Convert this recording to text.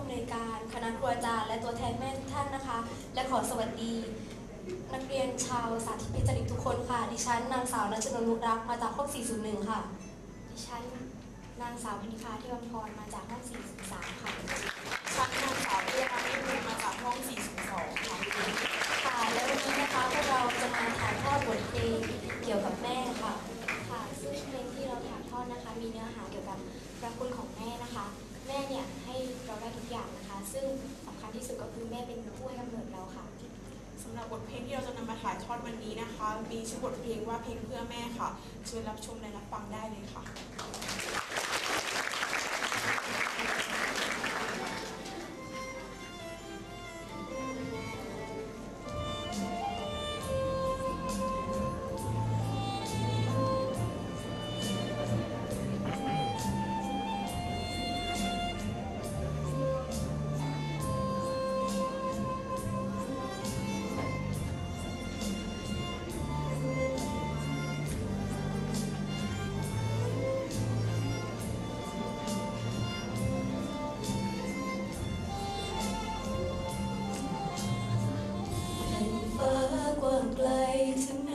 ผู้อำนวยการคณะครูอาจารย์และตัวแทนแม่ทุกท่านนะคะ และขอสวัสดี นักเรียนชาวสาธิตพิจริตทุกคนค่ะ ดิฉันนางสาวนัชนนนุรักษ์มาจากห้อง 401 ค่ะ ดิฉันนางสาวพนิคาเทวัพรมาจากห้อง 403 ค่ะชั้นนางสาวเรียนาไม่ภูมาจากห้อง 402 ค่ะ ค่ะ และวันนี้นะคะพวกเราจะมาถ่ายทอดบทเพลงเกี่ยวกับแม่ค่ะ ค่ะ ซึ่งเพลงที่เราถ่ายทอดนะคะ มีเนื้อหาเกี่ยวกับพระคุณของ ซึ่งสำคัญที่สุดก็คือแม่เป็นผู้ให้กำเนิดเราค่ะสำหรับบทเพลงที่เราจะนำมาถ่ายทอดวันนี้นะคะ มีชื่อบทเพลงว่าเพลงเพื่อแม่ค่ะ เชิญรับชมและรับฟังได้เลยค่ะ แ